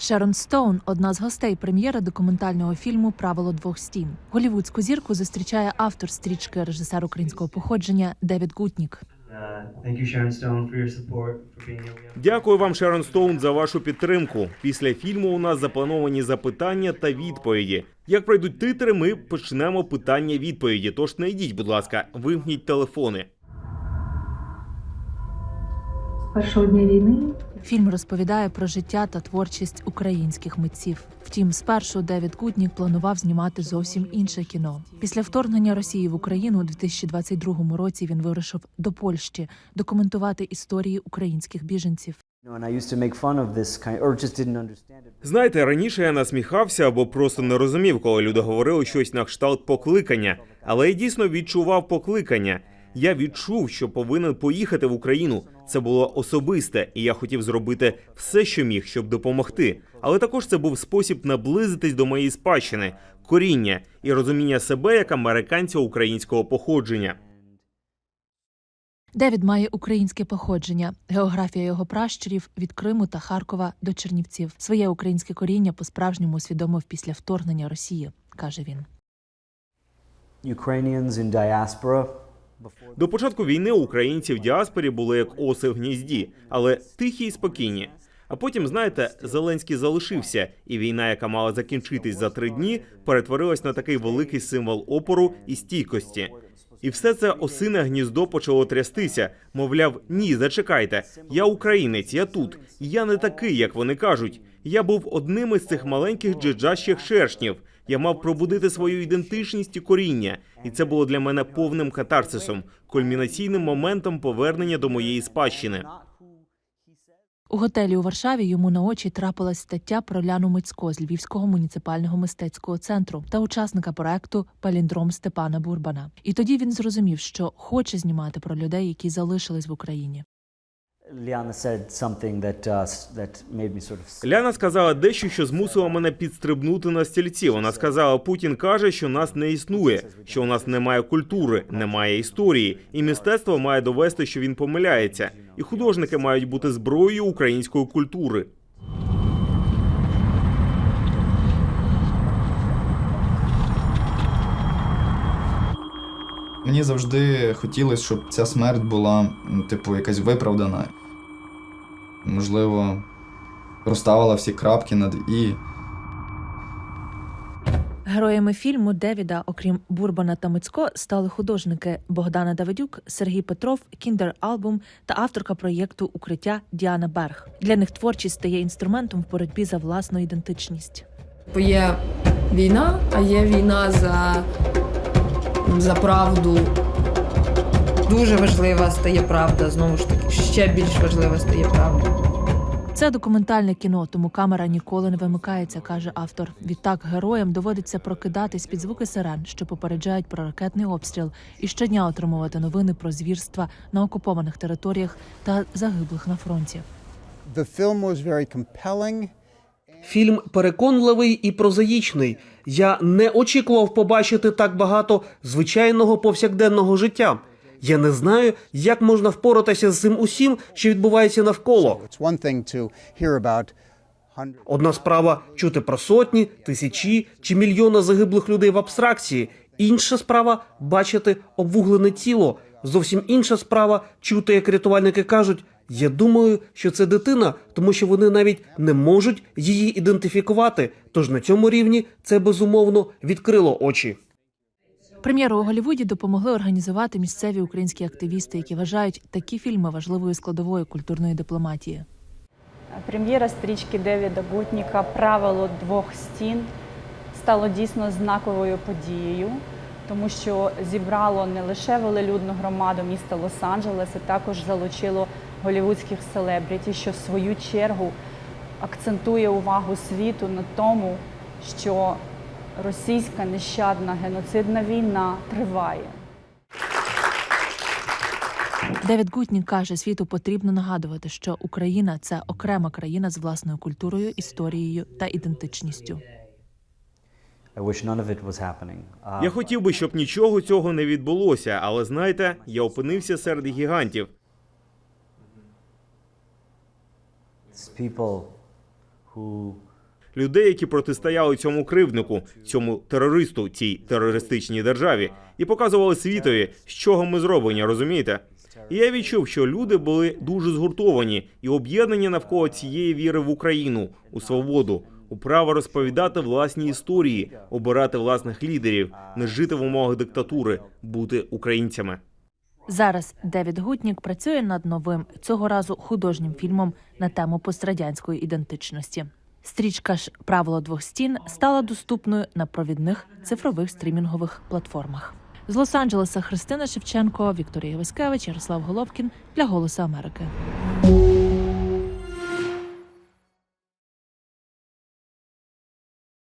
Шерон Стоун одна з гостей прем'єри документального фільму Правило двох стін. Голівудську зірку зустрічає автор стрічки режисер українського походження Девід Гутнік. Дякую вам, Шерон Стоун, за вашу підтримку. Після фільму у нас заплановані запитання та відповіді. Як пройдуть титри, ми почнемо питання-відповіді. Тож не йдіть, будь ласка, вимкніть телефони. Першого дня війни Фільм розповідає про життя та творчість українських митців. Втім, спершу Девід Гутнік планував знімати зовсім інше кіно. Після вторгнення Росії в Україну у 2022 році він вирушив до Польщі документувати історії українських біженців. Знаєте, раніше я насміхався або просто не розумів, коли люди говорили щось на кшталт покликання, але я дійсно відчував покликання. Я відчув, що повинен поїхати в Україну. Це було особисте, і я хотів зробити все, що міг, щоб допомогти. Але також це був спосіб наблизитись до моєї спадщини, коріння і розуміння себе як американця українського походження. Девід має українське походження. Географія його пращурів від Криму та Харкова до Чернівців. Своє українське коріння по-справжньому усвідомив після вторгнення Росії, каже він. Ukrainians in diaspora До початку війни українці в діаспорі були як оси в гнізді, але тихі і спокійні. А потім, знаєте, Зеленський залишився, і війна, яка мала закінчитись за три дні, перетворилась на такий великий символ опору і стійкості. І все це осине гніздо почало трястися. Мовляв, ні, зачекайте, я українець, я тут. Я не такий, як вони кажуть. Я був одним із цих маленьких джеджащих шершнів. Я мав пробудити свою ідентичність і коріння, і це було для мене повним катарсисом, кульмінаційним моментом повернення до моєї спадщини. У готелі у Варшаві йому на очі трапилась стаття про Ляну Мицько з Львівського муніципального мистецького центру та учасника проекту Паліндром Степана Бурбана. І тоді він зрозумів, що хоче знімати про людей, які залишились в Україні. Ляна сказала дещо, що змусило мене підстрибнути на стільці. Вона сказала: Путін каже, що нас не існує, що у нас немає культури, немає історії, і мистецтво має довести, що він помиляється. І художники мають бути зброєю української культури. Мені завжди хотілося, щоб ця смерть була, типу, якась виправдана. Можливо, розставила всі крапки над і. Героями фільму Девіда, окрім Бурбана та Мицько, стали художники Богдана Давидюк, Сергій Петров, Кіндер Албум та авторка проєкту Укриття Діана Берг. Для них творчість стає інструментом в боротьбі за власну ідентичність. Бо є війна, а є війна за, за правду. Дуже важлива стає правда, знову ж таки, ще більш важлива стає правда. Це документальне кіно, тому камера ніколи не вимикається, каже автор. Відтак героям доводиться прокидатись під звуки сирен, що попереджають про ракетний обстріл, і щодня отримувати новини про звірства на окупованих територіях та загиблих на фронті. The film was very compelling. Фільм переконливий і прозаїчний. Я не очікував побачити так багато звичайного повсякденного життя. Я не знаю, як можна впоратися з цим усім, що відбувається навколо. Одна справа чути про сотні, тисячі чи мільйони загиблих людей в абстракції. Інша справа бачити обвуглене тіло. Зовсім інша справа чути, як рятувальники кажуть. Я думаю, що це дитина, тому що вони навіть не можуть її ідентифікувати. Тож на цьому рівні це безумовно відкрило очі. Прем'єру у Голлівуді допомогли організувати місцеві українські активісти, які вважають такі фільми важливою складовою культурної дипломатії. Прем'єра стрічки Девіда Гутніка Правило двох стін стало дійсно знаковою подією, тому що зібрало не лише велелюдну громаду міста Лос-Анджелес, а також залучило голівудських селебріті, що в свою чергу акцентує увагу світу на тому, що російська нещадна геноцидна війна триває. Девід Гутнік каже, світу потрібно нагадувати, що Україна це окрема країна з власною культурою, історією та ідентичністю. Uh, Я хотів би, щоб нічого цього не відбулося, але знаєте, я опинився серед гігантів. people who людей, які протистояли цьому кривднику, цьому терористу, цій терористичній державі, і показували світові, з чого ми зроблені, розумієте? І я відчув, що люди були дуже згуртовані і об'єднані навколо цієї віри в Україну, у свободу, у право розповідати власні історії, обирати власних лідерів, не жити в умовах диктатури, бути українцями. Зараз Девід Гутнік працює над новим цього разу художнім фільмом на тему пострадянської ідентичності. Стрічка ж Правило двох стін стала доступною на провідних цифрових стрімінгових платформах. З Лос-Анджелеса Христина Шевченко, Вікторія Васькевич, Ярослав Головкін для Голосу Америки.